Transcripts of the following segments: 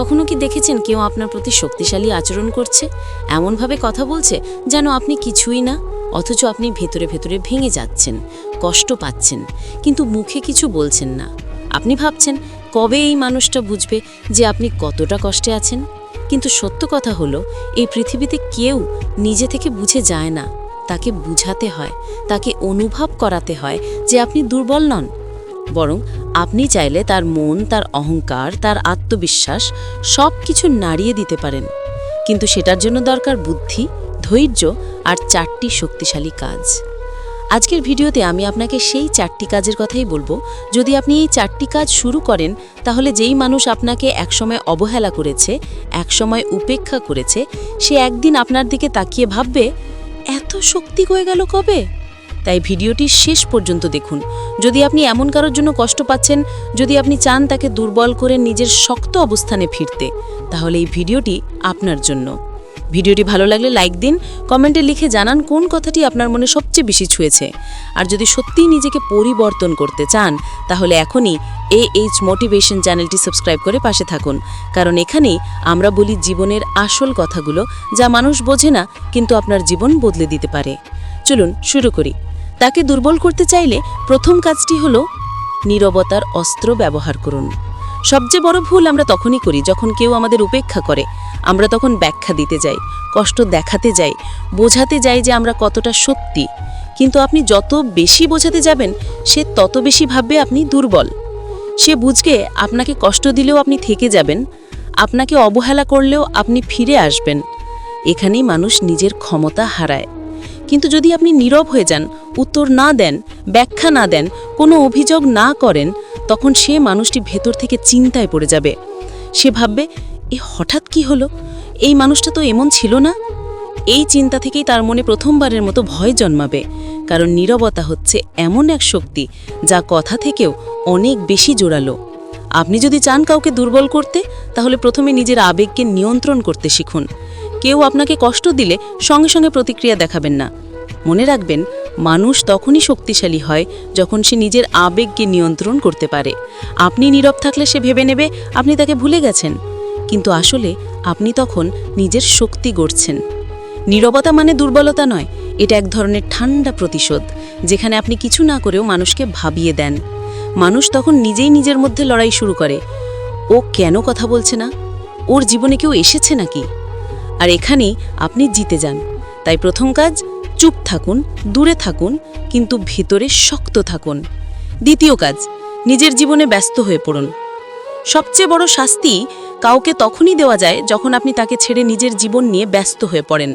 কখনো কি দেখেছেন কেউ আপনার প্রতি শক্তিশালী আচরণ করছে? এমনভাবে কথা বলছে যেন আপনি কিছুই না, অথচ আপনি ভেতরে ভেতরে ভেঙে যাচ্ছেন, কষ্ট পাচ্ছেন, কিন্তু মুখে কিছু বলছেন না। আপনি ভাবছেন, কবে এই মানুষটা বুঝবে যে আপনি কতটা কষ্টে আছেন? কিন্তু সত্য কথা হলো, এই পৃথিবীতে কেউ নিজে থেকে বুঝে যায় না। তাকে বুঝাতে হয়, তাকে অনুভব করাতে হয় যে আপনি দুর্বল নন, বরং আপনি চাইলে তার মন, তার অহংকার, তার আত্মবিশ্বাস সব কিছু নাড়িয়ে দিতে পারেন। কিন্তু সেটার জন্য দরকার বুদ্ধি, ধৈর্য আর চারটি শক্তিশালী কাজ। আজকের ভিডিওতে আমি আপনাকে সেই চারটি কাজের কথাই বলব। যদি আপনি এই চারটি কাজ শুরু করেন, তাহলে যেই মানুষ আপনাকে একসময় অবহেলা করেছে, একসময় উপেক্ষা করেছে, সে একদিন আপনার দিকে তাকিয়ে ভাববে, এত শক্তি হয়ে গেল কবে? তাই ভিডিওটি শেষ পর্যন্ত দেখুন। যদি আপনি এমন কারোর জন্য কষ্ট পাচ্ছেন, যদি আপনি চান তাকে দুর্বল করে নিজের শক্ত অবস্থানে ফিরতে, তাহলে এই ভিডিওটি আপনার জন্য। ভিডিওটি ভালো লাগলে লাইক দিন, কমেন্টে লিখে জানান কোন কথাটি আপনার মনে সবচেয়ে বেশি ছুঁয়েছে। আর যদি সত্যিই নিজেকে পরিবর্তন করতে চান, তাহলে এখনই এ এইচ মোটিভেশন চ্যানেলটি সাবস্ক্রাইব করে পাশে থাকুন। কারণ এখানেই আমরা বলি জীবনের আসল কথাগুলো, যা মানুষ বোঝে না, কিন্তু আপনার জীবন বদলে দিতে পারে। চলুন শুরু করি। তাকে দুর্বল করতে চাইলে প্রথম কাজটি হলো নীরবতার অস্ত্র ব্যবহার করুন। সবচেয়ে বড় ভুল আমরা তখনই করি যখন কেউ আমাদের উপেক্ষা করে। আমরা তখন ব্যাখ্যা দিতে যাই, কষ্ট দেখাতে যাই, বোঝাতে যাই যে আমরা কতটা সত্যি। কিন্তু আপনি যত বেশি বোঝাতে যাবেন, সে তত বেশি ভাববে আপনি দুর্বল। সে বুঝকে আপনাকে কষ্ট দিলেও আপনি থেকে যাবেন, আপনাকে অবহেলা করলেও আপনি ফিরে আসবেন। এখানেই মানুষ নিজের ক্ষমতা হারায়। কিন্তু যদি আপনি নীরব হয়ে যান উত্তর না দেন, ব্যাখ্যা না দেন, কোনো অভিযোগ না করেন, তখন সে মানুষটি ভেতর থেকে চিন্তায় পড়ে যাবে। সে ভাববে, এ হঠাৎ কি হলো? এই মানুষটা তো এমন ছিল না? এই চিন্তা থেকেই তার মনে প্রথমবারের মতো ভয় জন্মাবে, কারণ নীরবতা হচ্ছে এমন এক শক্তি যা কথা থেকেও অনেক বেশি জোরালো। আপনি যদি চান কাউকে দুর্বল করতে, তাহলে প্রথমে নিজের আবেগকে নিয়ন্ত্রণ করতে শিখুন। কেউ আপনাকে কষ্ট দিলে সঙ্গে সঙ্গে প্রতিক্রিয়া দেখাবেন না। মনে রাখবেন মানুষ তখনই শক্তিশালী হয় যখন সে নিজের আবেগকে নিয়ন্ত্রণ করতে পারে। আপনি নীরব থাকলে সে ভেবে নেবে আপনি তাকে ভুলে গেছেন। কিন্তু আসলে আপনি তখন নিজের শক্তি গড়ছেন। নীরবতা মানে দুর্বলতা নয়, এটা এক ধরনের ঠান্ডা প্রতিশোধ, যেখানে আপনি কিছু না করেও মানুষকে ভাবিয়ে দেন। মানুষ তখন নিজেই নিজের মধ্যে লড়াই শুরু করে। ও কেন কথা বলছে না? ওর জীবনে কেউ এসেছে নাকি? আর এখানেই আপনি জিতে যান। তাই প্রথম কাজ চুপ থাকুন, দূরে থাকুন, কিন্তু ভেতরে শক্ত থাকুন। দ্বিতীয় কাজ, নিজের জীবনে ব্যস্ত হয়ে পড়ুন। সবচেয়ে বড় শাস্তি কাউকে তখনই দেওয়া যায় যখন আপনি তাকে ছেড়ে নিজের জীবন নিয়ে ব্যস্ত হয়ে পড়েন।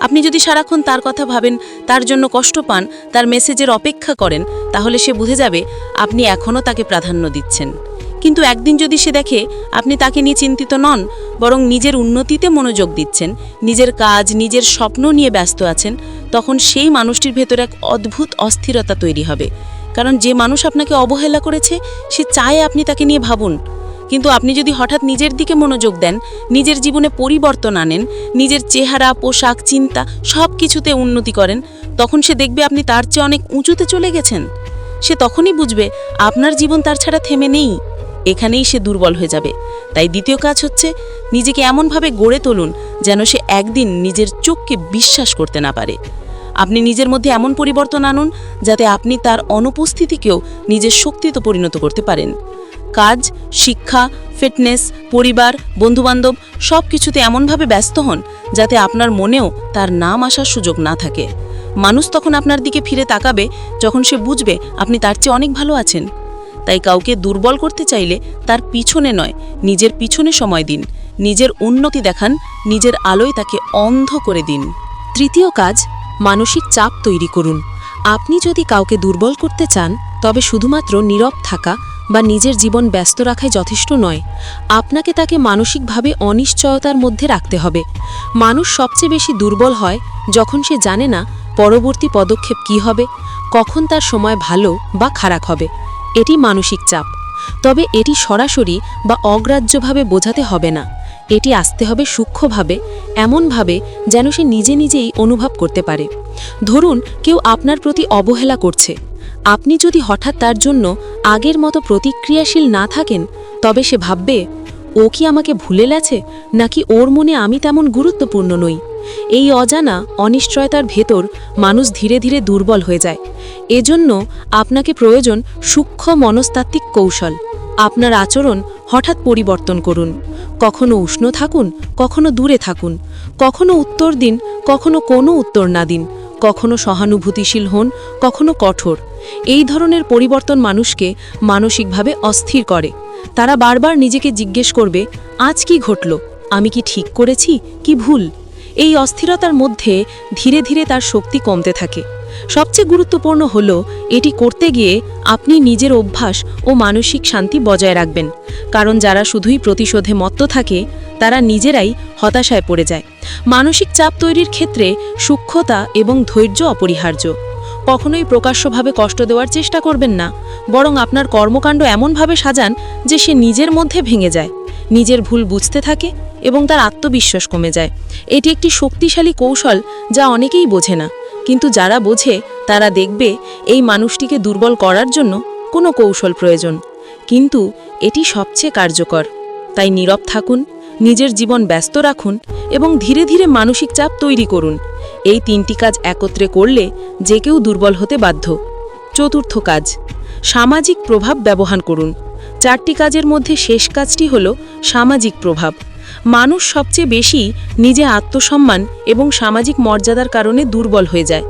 আপনি যদি সারাক্ষণ তার কথা ভাবেন, তার জন্য কষ্ট পান, তার মেসেজের অপেক্ষা করেন, তাহলে সে বুঝে যাবে আপনি এখনও তাকে প্রাধান্য দিচ্ছেন। কিন্তু একদিন যদি সে দেখে আপনি তাকে নিয়ে চিন্তিত নন, বরং নিজের উন্নতিতে মনোযোগ দিচ্ছেন, নিজের কাজ, নিজের স্বপ্ন নিয়ে ব্যস্ত আছেন তখন সেই মানুষটির ভেতর এক অদ্ভুত অস্থিরতা তৈরি হবে। কারণ যে মানুষ আপনাকে অবহেলা করেছে, সে চায় আপনি তাকে নিয়ে ভাবুন। কিন্তু আপনি যদি হঠাৎ নিজের দিকে মনোযোগ দেন, নিজের জীবনে পরিবর্তন আনেন, নিজের চেহারা, পোশাক, চিন্তা সব কিছুতে উন্নতি করেন, তখন সে দেখবে আপনি তার চেয়ে অনেক উঁচুতে চলে গেছেন। সে তখনই বুঝবে, আপনার জীবন তার ছাড়া থেমে নেই। এখানেই সে দুর্বল হয়ে যাবে। তাই দ্বিতীয় কাজ হচ্ছে নিজেকে এমনভাবে গড়ে তুলুন যেন সে একদিন নিজের চোখকে বিশ্বাস করতে না পারে। আপনি নিজের মধ্যে এমন পরিবর্তন আনুন যাতে আপনি তার অনুপস্থিতিকেও নিজের শক্তিতে পরিণত করতে পারেন। কাজ, শিক্ষা, ফিটনেস, পরিবার, বন্ধুবান্ধব সব কিছুতে এমনভাবে ব্যস্ত হন যাতে আপনার মনেও তার নাম আসার সুযোগ না থাকে। মানুষ তখন আপনার দিকে ফিরে তাকাবে যখন সে বুঝবে আপনি তার চেয়ে অনেক ভালো আছেন। তাই কাউকে দুর্বল করতে চাইলে তার পিছনে নয়, নিজের পিছনে সময় দিন। নিজের উন্নতি দেখান, নিজের আলোয় তাকে অন্ধ করে দিন। তৃতীয় কাজ, মানসিক চাপ তৈরি করুন। আপনি যদি কাউকে দুর্বল করতে চান, তবে শুধুমাত্র নীরব থাকা বা নিজের জীবন ব্যস্ত রাখাই যথেষ্ট নয়। আপনাকে তাকে মানসিকভাবে অনিশ্চয়তার মধ্যে রাখতে হবে। মানুষ সবচেয়ে বেশি দুর্বল হয় যখন সে জানে না পরবর্তী পদক্ষেপ কী হবে, কখন তার সময় ভালো বা খারাপ হবে। এটি মানসিক চাপ। তবে এটি সরাসরি বা অগ্রাহ্যভাবে বোঝাতে হবে না। এটি আসতে হবে সূক্ষ্মভাবে, এমনভাবে যেন সে নিজে নিজেই অনুভব করতে পারে। ধরুন, কেউ আপনার প্রতি অবহেলা করছে। আপনি যদি হঠাৎ তার জন্য আগের মতো প্রতিক্রিয়াশীল না থাকেন, তবে সে ভাববে, ও কি আমাকে ভুলে গেছে? নাকি ওর মনে আমি তেমন গুরুত্বপূর্ণ নই? এই অজানা, অনিশ্চয়তার ভেতর মানুষ ধীরে ধীরে দুর্বল হয়ে যায়। এজন্য আপনাকে প্রয়োজন সূক্ষ্ম মনস্তাত্ত্বিক কৌশল। আপনার আচরণ হঠাৎ পরিবর্তন করুন। কখনো উষ্ণ থাকুন, কখনো দূরে থাকুন, কখনো উত্তর দিন, কখনো কোনো উত্তর না দিন, কখনো সহানুভূতিশীল হন, কখনো কঠোর। এই ধরনের পরিবর্তন মানুষকে মানসিকভাবে অস্থির করে। তারা বারবার নিজেকে জিজ্ঞেস করবে, আজ কি ঘটল? আমি কি ঠিক করেছি? কি ভুল? এই অস্থিরতার মধ্যে ধীরে ধীরে তার শক্তি কমতে থাকে। সবচেয়ে গুরুত্বপূর্ণ হল, এটি করতে গিয়ে আপনি নিজের অভ্যাস ও মানসিক শান্তি বজায় রাখবেন। কারণ যারা শুধুই প্রতিশোধে মত্ত থাকে, তারা নিজেরাই হতাশায় পড়ে যায়। মানসিক চাপ তৈরির ক্ষেত্রে সূক্ষ্মতা এবং ধৈর্য অপরিহার্য। কখনোই প্রকাশ্যভাবে কষ্ট দেওয়ার চেষ্টা করবেন না, বরং আপনার কর্মকাণ্ড এমনভাবে সাজান যে সে নিজের মধ্যে ভেঙে যায়, নিজের ভুল বুঝতে থাকে এবং তার আত্মবিশ্বাস কমে যায়। এটি একটি শক্তিশালী কৌশল যা অনেকেই বোঝে না। কিন্তু যারা বোঝে, তারা দেখবে এই মানুষটিকে দুর্বল করার জন্য কোনো কৌশল প্রয়োজন। কিন্তু এটি সবচেয়ে কার্যকর। তাই নীরব থাকুন, নিজের জীবন ব্যস্ত রাখুন এবং ধীরে ধীরে মানসিক চাপ তৈরি করুন। এই তিনটি কাজ একত্রে করলে যে কেউ দুর্বল হতে বাধ্য। চতুর্থ কাজ, সামাজিক প্রভাব ব্যবহার করুন। চারটি কাজের মধ্যে শেষ কাজটি হল সামাজিক প্রভাব। মানুষ সবচেয়ে বেশি নিজে আত্মসম্মান এবং সামাজিক মর্যাদার কারণে দুর্বল হয়ে যায়।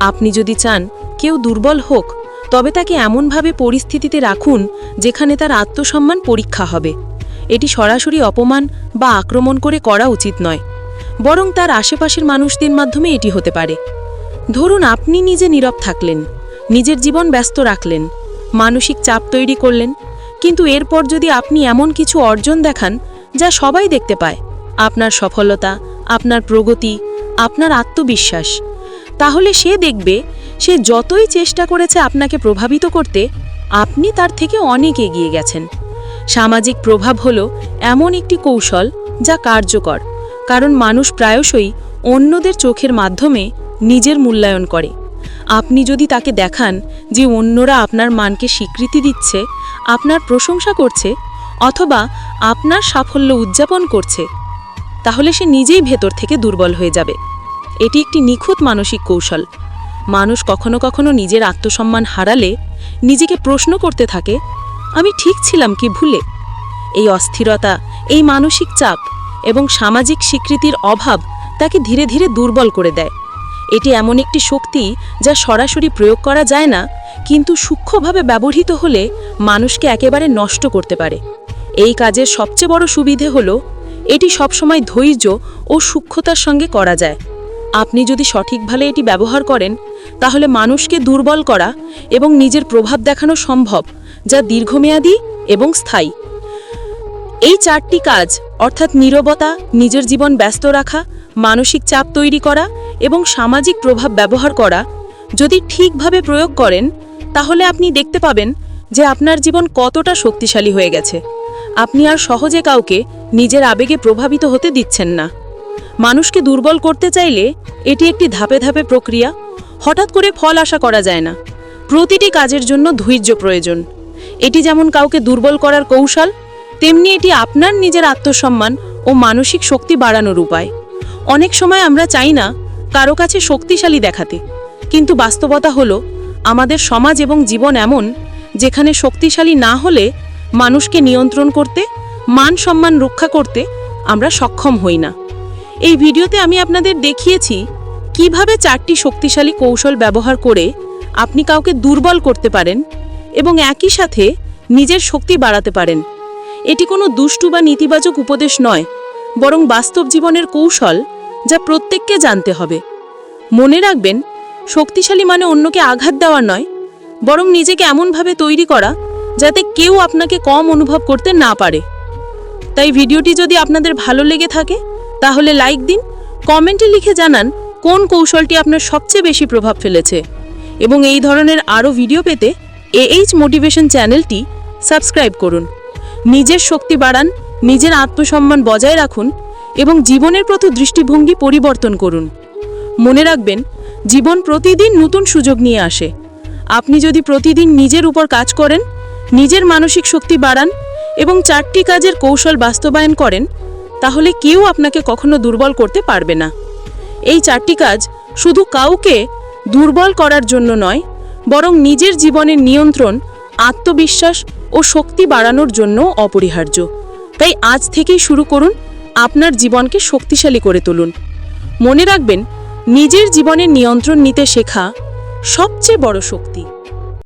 আপনি যদি চান কেউ দুর্বল হোক, তবে তাকে এমনভাবে পরিস্থিতিতে রাখুন যেখানে তার আত্মসম্মান পরীক্ষা হবে। এটি সরাসরি অপমান বা আক্রমণ করে করা উচিত নয়, বরং তার আশেপাশের মানুষদের মাধ্যমে এটি হতে পারে। ধরুন আপনি নিজে নীরব থাকলেন, নিজের জীবন ব্যস্ত রাখলেন, মানসিক চাপ তৈরি করলেন, কিন্তু এরপর যদি আপনি এমন কিছু অর্জন দেখান যা সবাই দেখতে পায়। আপনার সফলতা, আপনার প্রগতি, আপনার আত্মবিশ্বাস। তাহলে সে দেখবে, সে যতই চেষ্টা করেছে আপনাকে প্রভাবিত করতে, আপনি তার থেকে অনেক এগিয়ে গেছেন। সামাজিক প্রভাব হলো এমন একটি কৌশল যা কার্যকর, কারণ মানুষ প্রায়শই অন্যদের চোখের মাধ্যমে নিজের মূল্যায়ন করে। আপনি যদি তাকে দেখান যে অন্যরা আপনার মানকে স্বীকৃতি দিচ্ছে, আপনার প্রশংসা করছে, অথবা আপনার সাফল্য উদযাপন করছে, তাহলে সে নিজেই ভেতর থেকে দুর্বল হয়ে যাবে। এটি একটি নিখুঁত মানসিক কৌশল। মানুষ কখনো কখনো নিজের আত্মসম্মান হারালে নিজেকে প্রশ্ন করতে থাকে, আমি ঠিক ছিলাম কি ভুলে? এই অস্থিরতা, এই মানসিক চাপ এবং সামাজিক স্বীকৃতির অভাব তাকে ধীরে ধীরে দুর্বল করে দেয়। এটি এমন একটি শক্তি যা সরাসরি প্রয়োগ করা যায় না, কিন্তু সূক্ষ্মভাবে ব্যবহৃত হলে মানুষকে একেবারে নষ্ট করতে পারে। এই কাজের সবচেয়ে বড় সুবিধে হল, এটি সবসময় ধৈর্য ও সূক্ষ্মতার সঙ্গে করা যায়। আপনি যদি সঠিকভাবে এটি ব্যবহার করেন, তাহলে মানুষকে দুর্বল করা এবং নিজের প্রভাব দেখানো সম্ভব, যা দীর্ঘমেয়াদী এবং স্থায়ী। এই চারটি কাজ, অর্থাৎ নীরবতা, নিজের জীবন ব্যস্ত রাখা, মানসিক চাপ তৈরি করা এবং সামাজিক প্রভাব ব্যবহার করা, যদি ঠিকভাবে প্রয়োগ করেন, তাহলে আপনি দেখতে পাবেন যে আপনার জীবন কতটা শক্তিশালী হয়ে গেছে। আপনি আর সহজে কাউকে নিজের আবেগে প্রভাবিত হতে দিচ্ছেন না। মানুষকে দুর্বল করতে চাইলে এটি একটি ধাপে ধাপে প্রক্রিয়া। হঠাৎ করে ফল আশা করা যায় না। প্রতিটি কাজের জন্য ধৈর্য প্রয়োজন। এটি যেমন কাউকে দুর্বল করার কৌশল, তেমনি এটি আপনার নিজের আত্মসম্মান ও মানসিক শক্তি বাড়ানোর উপায়। অনেক সময় আমরা চাই না কারও কাছে শক্তিশালী দেখাতে, কিন্তু বাস্তবতা হলো, আমাদের সমাজ এবং জীবন এমন, যেখানে শক্তিশালী না হলে মানুষকে নিয়ন্ত্রণ করতে, মান সম্মান রক্ষা করতে আমরা সক্ষম হই না। এই ভিডিওতে আমি আপনাদের দেখিয়েছি কীভাবে চারটি শক্তিশালী কৌশল ব্যবহার করে আপনি কাউকে দুর্বল করতে পারেন এবং একই সাথে নিজের শক্তি বাড়াতে পারেন। এটি কোনো দুষ্টু বা নেতিবাচক উপদেশ নয়, বরং বাস্তব জীবনের কৌশল যা প্রত্যেককে জানতে হবে। মনে রাখবেন, শক্তিশালী মানে অন্যকে আঘাত দেওয়ার নয়, বরং নিজেকে এমনভাবে তৈরি করা যাতে কেউ আপনাকে কম অনুভব করতে না পারে। তাই ভিডিওটি যদি আপনাদের ভালো লেগে থাকে, তাহলে লাইক দিন, কমেন্টে লিখে জানান কোন কৌশলটি আপনার সবচেয়ে বেশি প্রভাব ফেলেছে। এবং এই ধরনের আরও ভিডিও পেতে এএইচ মোটিভেশন চ্যানেলটি সাবস্ক্রাইব করুন। নিজের শক্তি বাড়ান, নিজের আত্মসম্মান বজায় রাখুন এবং জীবনের প্রতি দৃষ্টিভঙ্গি পরিবর্তন করুন। মনে রাখবেন, জীবন প্রতিদিন নতুন সুযোগ নিয়ে আসে। আপনি যদি প্রতিদিন নিজের উপর কাজ করেন নিজের মানসিক শক্তি বাড়ান এবং চারটি কাজের কৌশল বাস্তবায়ন করেন, তাহলে কেউ আপনাকে কখনো দুর্বল করতে পারবে না। এই চারটি কাজ শুধু কাউকে দুর্বল করার জন্য নয়, বরং নিজের জীবনের নিয়ন্ত্রণ, আত্মবিশ্বাস ও শক্তি বাড়ানোর জন্য অপরিহার্য। তাই আজ থেকেই শুরু করুন আপনার জীবনকে শক্তিশালী করে তুলুন। মনে রাখবেন, নিজের জীবনের নিয়ন্ত্রণ নিতে শেখা সবচেয়ে বড় শক্তি।